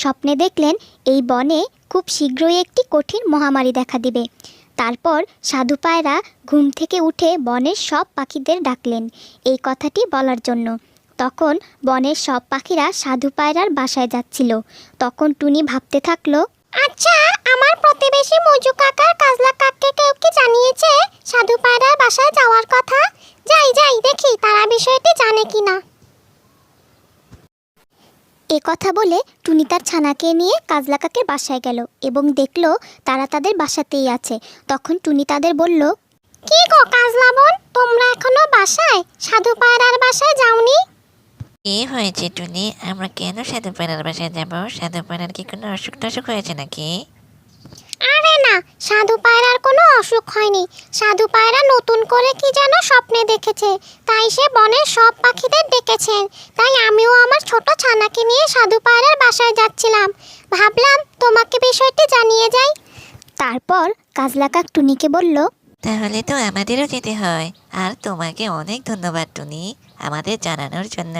স্বপ্নে দেখলেন এই বনে খুব শীঘ্রই একটি কঠিন মহামারী দেখা দিবে। তারপর সাধু পায়রা ঘুম থেকে উঠে বনের সব পাখিদের ডাকলেন এই কথাটি বলার জন্য। তখন বনের সব পাখিরা সাধু পায়রার বাসায় যাচ্ছিল। তখন টুনি ভাবতে থাকল আচ্ছা আমার প্রতিবেশী মজু কাকার কাজলা কাককে কেউ কি জানিয়েছে সাধু পায়রার বাসায় যাওয়ার কথা? যাই যাই, দেখি তারা বিষয়টি জানে কিনা। এ কথা বলে টুনি তার ছানাকে নিয়ে কাজলা কাকের বাসায় গেল এবং দেখল তারা তাদের বাসাতেই আছে। তখন টুনি তাদের বলল, কি গো কাজলা বোন, তোমরা এখনও বাসায়? সাধু পায়রার বাসায় যাওনি? কি হয়েছে টুনি, আমরা কেন সাধু পায়রার বাসায় যাব? সাধু পায়রার কি কোনো অসুখ টসুখ হয়েছে নাকি? আরে না, সাধু পায়রার কোনো অসুখ হয়নি। সাধু পায়রা নতুন করে কি যেন স্বপ্নে দেখেছে। তাই সে বনের সব পাখিদের ডেকেছেন। তাই আমিও আমার ছোট ছানাকে নিয়ে সাধু পায়রার বাসায় যাচ্ছিলাম। ভাবলাম, তোমাকে বিষয়টি জানিয়ে যাই। তারপর কাজলা কাক টুনিকে বলল, তাহলে তো আমাদেরও যেতে হয়। আর তোমাকে অনেক ধন্যবাদ, টুনি, আমাদের জানানোর জন্য।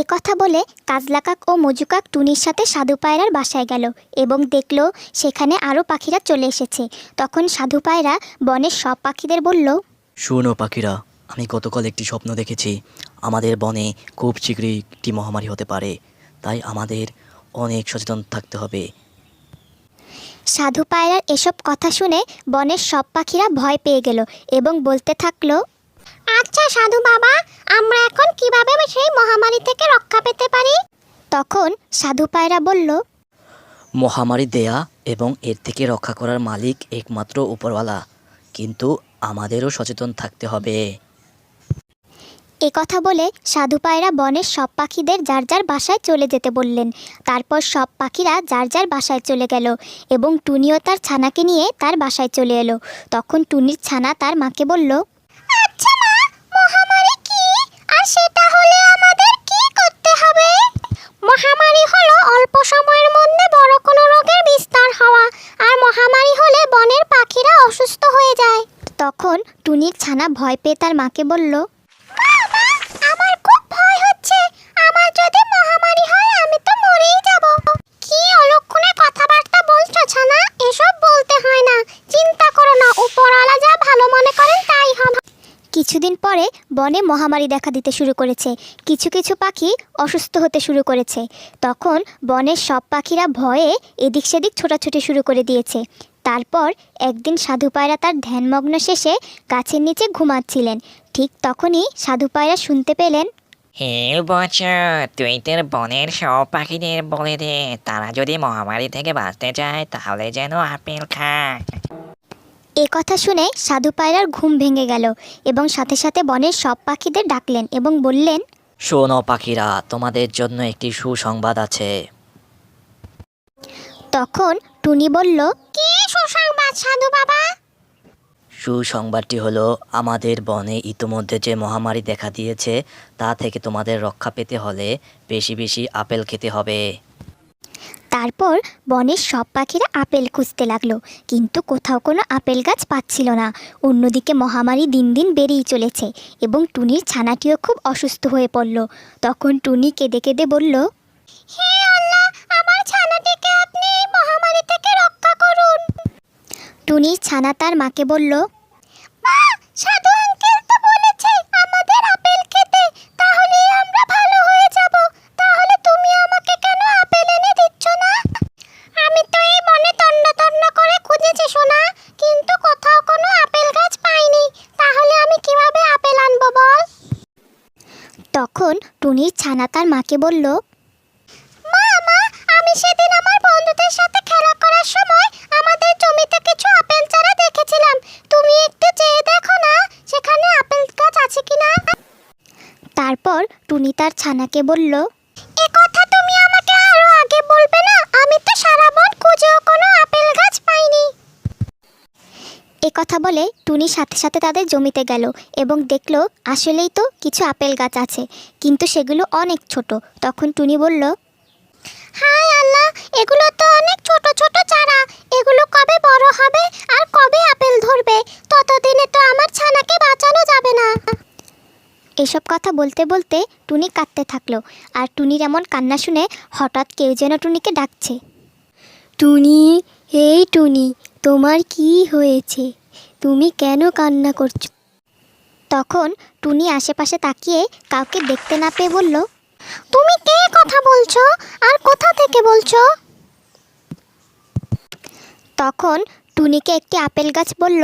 এ কথা বলে কাজলাকাক ও মজু কাক টুনির সাথে সাধু পায়রার বাসায় গেল এবং দেখল সেখানে আরও পাখিরা চলে এসেছে। তখন সাধু পায়রা বনের সব পাখিদের বলল শুনো পাখিরা আমি গতকাল একটি স্বপ্ন দেখেছি। আমাদের বনে খুব শীঘ্রই একটি মহামারী হতে পারে তাই আমাদের অনেক সচেতন থাকতে হবে। সাধু পায়রার এসব কথা শুনে বনের সব পাখিরা ভয় পেয়ে গেল এবং বলতে থাকল আচ্ছা সাধু বাবা আমরা এখন কীভাবে সেই মহামারী থেকে রক্ষা পেতে পারি? তখন সাধু পায়রা বলল মহামারী দেয়া এবং এর থেকে রক্ষা করার মালিক একমাত্র উপরওয়ালা কিন্তু আমাদেরও সচেতন থাকতে হবে। এ কথা বলে সাধু পায়রা বনের সব পাখিদের যার যার বাসায় চলে যেতে বললেন। তারপর সব পাখিরা যার যার বাসায় চলে গেল এবং টুনিও তার ছানাকে নিয়ে তার বাসায় চলে এলো। তখন টুনির ছানা তার মাকে বলল তখন টুনির ছানা ভয় পেয়ে তার মাকে বলল আমার খুব ভয় হচ্ছে। আমার যদি মহামারী হয়, আমি তো মরেই যাব। কি অলক্ষণে কথাবার্তা বলছো ছানা? এসব বলতে হয় না। চিন্তা করো না, উপরওয়ালা যা ভালো মনে করেন তাই হবে। কিছুদিন পরে বনে মহামারী দেখা দিতে শুরু করেছে। কিছু কিছু পাখি অসুস্থ হতে শুরু করেছে। তখন বনের সব পাখিরা ভয়ে এদিক সেদিক ছোটাছুটি শুরু করে দিয়েছে। তারপর একদিন সাধু পায়রা তার ধ্যানমগ্ন শেষে গাছের নিচে ঘুমাচ্ছিলেন। ঠিক তখনই সাধু পায়রা শুনতে পেলেন। হে বছর তুই তোর বনের সব পাখিদের বলে দে। তারা যদি মহামারী থেকে বাঁচতে চায় তাহলে যেন আপেল খায়। এ কথা শুনে সাধু পায়রার ঘুম ভেঙে গেল এবং সাথে সাথে বনের সব পাখিদের ডাকলেন এবং বললেন শোনো পাখিরা তোমাদের জন্য একটি সুসংবাদ আছে। তখন টুনি বলল সাধু বাবা? সুসংবাদটি হলো আমাদের বনে ইতোমধ্যে যে মহামারী দেখা দিয়েছে তা থেকে তোমাদের রক্ষা পেতে হলে বেশি বেশি আপেল খেতে হবে। তারপর বনের সব পাখিরা আপেল খুঁজতে লাগল কিন্তু কোথাও কোনো আপেল গাছ পাচ্ছিল না। অন্যদিকে মহামারী দিন দিন বেড়েই চলেছে এবং টুনির ছানাটিও খুব অসুস্থ হয়ে পড়ল। তখন টুনি কেঁদে কেঁদে বলল হে আল্লাহ আমার ছানাটিকে আপনি এই মহামারী থেকে টুনির ছানা তার মাকে বলল, মা, সাধু আঙ্কেল তো বলেছে আমাদের আপেল খেতে, তাহলেই আমরা ভালো হয়ে যাব। তাহলে তুমি আমাকে কেন আপেল এনে দিচ্ছ না? আমি তো এই বনে তন্ন তন্ন করে খুঁজেছি, সোনা, কিন্তু কোথাও কোনো আপেল গাছ পাইনি। তাহলে আমি কীভাবে আপেল আনব বল? তখন টুনির ছানা তার মাকে বলল, মা মা, আমি সেদিন আমার বন্ধুদের সাথে খেলা করার সময় টুনি তার ছানাকে বলল, এ কথা তুমি আমাকে আরও আগে বলবে না? আমি তো সারা বন খুঁজেও কোনো আপেল গাছ পাইনি। এ কথা বলে টুনি সাথে সাথে তাদের জমিতে গেল এবং দেখল আসলেই তো কিছু আপেল গাছ আছে, কিন্তু সেগুলো অনেক ছোট। তখন টুনি বলল হাই আল্লাহ, এগুলো তো অনেক ছোট ছোট চারা। এগুলো কবে বড় হবে আর কবে আপেল ধরবে? ততদিনে তো আমার ছানাকে বাঁচানো যাবে না। এসব কথা বলতে বলতে কাঁদতে থাকল। আর টুনির এমন কান্না শুনে হঠাৎ কেউ যেন টুনিকে ডাকছে। টুনি, এই টুনি, তোমার কি হয়েছে? তুমি কেন কান্না করছ? তখন টুনি আশেপাশে তাকিয়ে কাউকে দেখতে না পেয়ে বলল, তুমি কে কথা বলছো? আর কোথা থেকে বলছো? তখন টুনিকে একটি আপেল গাছ বলল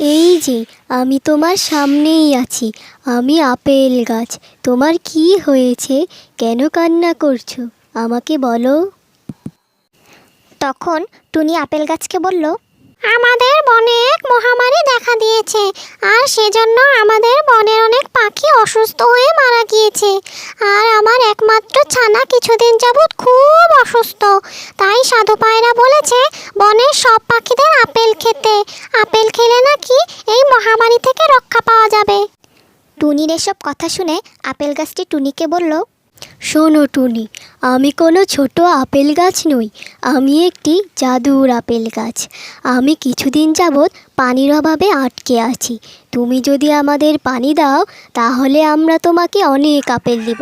এই যে, আমি তোমার সামনেই আছি। আমি আপেল গাছ। তোমার কি হয়েছে? কেন কান্না করছ? আমাকে বলো। তখন টুনি আপেল গাছকে বলল আমাদের বনে এক মহামারী দেখা দিয়েছে, আর সেজন্য আমাদের বনের অনেক পাখি অসুস্থ হয়ে মারা গিয়েছে। আর আমার একমাত্র ছানা কিছুদিন যাবৎ খুব অসুস্থ। তাই সাধু পায়রা বলেছে, বনের সব পাখিদের আপেল খেতে। আপেল খেলে নাকি এই মহামারী থেকে রক্ষা পাওয়া যাবে। টুনির এসব কথা শুনে আপেল গাছটি টুনিকে বলল শোনো টুনি, আমি কোনো ছোট আপেল গাছ নই, আমি একটি জাদুর আপেল গাছ। আমি কিছুদিন যাবৎ পানির অভাবে আটকে আছি। তুমি যদি আমাদের পানি দাও, তাহলে আমরা তোমাকে অনেক আপেল দিব।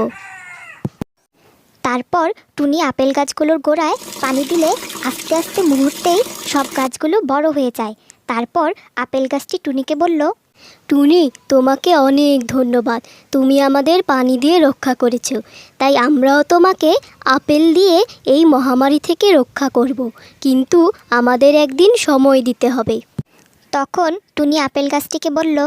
তারপর টুনি আপেল গাছগুলোর গোড়ায় পানি দিলে আস্তে আস্তে মুহূর্তেই সব গাছগুলো বড় হয়ে যায়। তারপর আপেল গাছটি টুনিকে বলল টুনি, তোমাকে অনেক ধন্যবাদ। তুমি আমাদের পানি দিয়ে রক্ষা করেছ। তাই আমরাও তোমাকে আপেল দিয়ে এই মহামারী থেকে রক্ষা করব। কিন্তু আমাদের একদিন সময় দিতে হবে। তখন টুনি আপেল গাছটিকে বলল,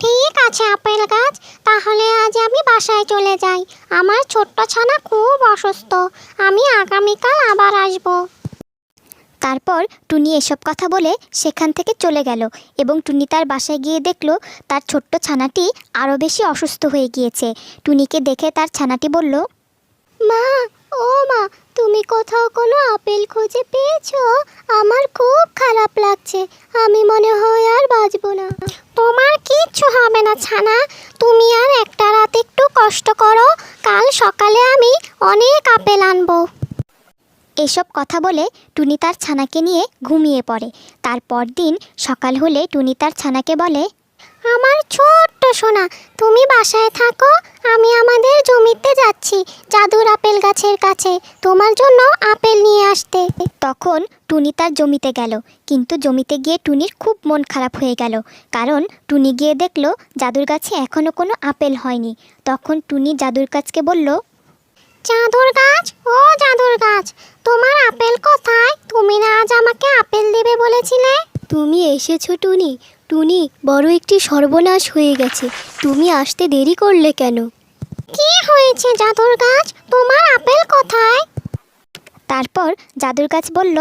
ঠিক আছে আপেল গাছ, তাহলে আজ আমি বাসায় চলে যাই। আমার ছোট্ট ছানা খুব অসুস্থ। আমি আগামীকাল আবার আসব। তারপর টুনি এসব কথা বলে সেখান থেকে চলে গেল এবং টুনি তার বাসায় গিয়ে দেখল তার ছোট্ট ছানাটি আরও বেশি অসুস্থ হয়ে গিয়েছে। টুনিকে দেখে তার ছানাটি বলল, মা, ও মা, তুমি কোথাও কোনো আপেল খুঁজে পেয়েছ? আমার খুব খারাপ লাগছে। আমি মনে হয় আর বাঁচবো না। তোমার কিচ্ছু হবে না ছানা। তুমি আর একটা রাত একটু কষ্ট করো। কাল সকালে আমি অনেক আপেল আনব। এসব কথা বলে টুনি তার ছানাকে নিয়ে ঘুমিয়ে পড়ে। তারপর দিন সকাল হলে টুনি তার ছানাকে বলে, আমার ছোট্ট সোনা, তুমি বাসায় থাকো, আমি আমাদের জমিতে যাচ্ছি, জাদুর আপেল গাছের কাছে, তোমার জন্য আপেল নিয়ে আসতে। তখন টুনি তার জমিতে গেল, কিন্তু জমিতে গিয়ে টুনির খুব মন খারাপ হয়ে গেল, কারণ টুনি গিয়ে দেখল জাদুর গাছে এখনও কোনো আপেল হয়নি। তখন টুনি জাদুর গাছকে বলল, জাদুর গাছ, ও জাদুর গাছ তোমার আপেল কোথায়? তুমি না আজ আমাকে আপেল দেবে বলেছিলে? তুমি এসেছ টুনি। টুনি বড় একটি সর্বনাশ হয়ে গেছে। তুমি আসতে দেরি করলে কেন? কি হয়েছে জাদুর গাছ? তোমার আপেল কোথায়? তারপর জাদুর গাছ বলল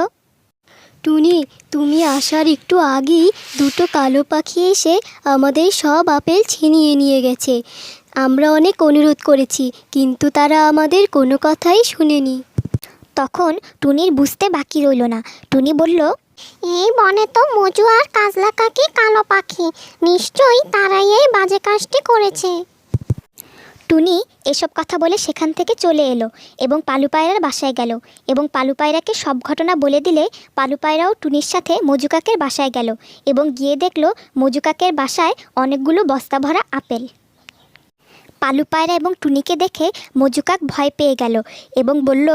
টুনি তুমি আসার একটু আগেই দুটো কালো পাখি এসে আমাদের সব আপেল ছিনিয়ে নিয়ে গেছে। আমরা অনেক অনুরোধ করেছি কিন্তু তারা আমাদের কোনো কথাই শুনেনি। তখন টুনির বুঝতে বাকি রইল না। টুনি বলল এই বনে তো মজু আর কাজলা কাকি কালো পাখি। নিশ্চয়ই তারাই এই বাজে কাজটি করেছে। টুনি এসব কথা বলে সেখান থেকে চলে এলো এবং পালু পায়রার বাসায় গেল এবং পালু পায়রাকে সব ঘটনা বলে দিলে পালু পায়রাও টুনির সাথে মজুকাকের বাসায় গেল এবং গিয়ে দেখল মজুকাকের বাসায় অনেকগুলো বস্তা ভরা আপেল। পালু পায়রা এবং টুনিকে দেখে মজুকাক ভয় পেয়ে গেল এবং বলল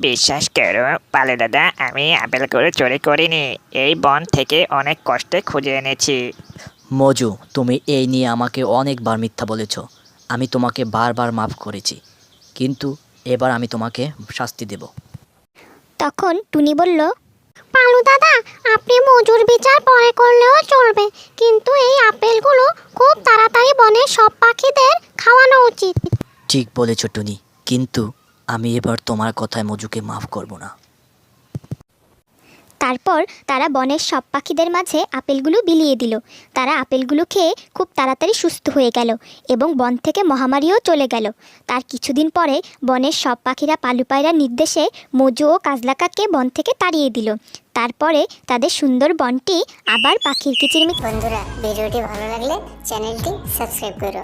বিশ্বাস করো পালে দাদা আমি আপেল করে চুরি করিনি। এই বন থেকে অনেক কষ্টে খুঁজে এনেছি। মজু তুমি এই নিয়ে আমাকে অনেকবার মিথ্যা বলেছ। আমি তোমাকে বারবার মাফ করেছি। কিন্তু এবার আমি তোমাকে শাস্তি দেব। তখন টুনি বলল পালু দাদা আপনি মজুর বিচার পরে করলেও চলবে। কিন্তু এই আপেলগুলো খুব তাড়াতাড়ি বনের সব পাখিদের খাওয়ানো উচিত। ঠিক বলেছ টুনি। কিন্তু আমি এবার তোমার কথায় মজুকে মাফ করব না। তারপর তারা বনের সব পাখিদের মাঝে আপেলগুলো বিলিয়ে দিল। তারা আপেলগুলো খেয়ে খুব তাড়াতাড়ি সুস্থ হয়ে গেল এবং বন থেকে মহামারীও চলে গেল। তার কিছুদিন পরে বনের সব পাখিরা পালু পায়রার নির্দেশে মজু ও কাজলাকাকে বন থেকে তাড়িয়ে দিল। তারপরে তাদের সুন্দর বনটি আবার পাখির কিচিরমিচির বন্ধুরা ভিডিওটি ভালো লাগলে চ্যানেলটি সাবস্ক্রাইব করো।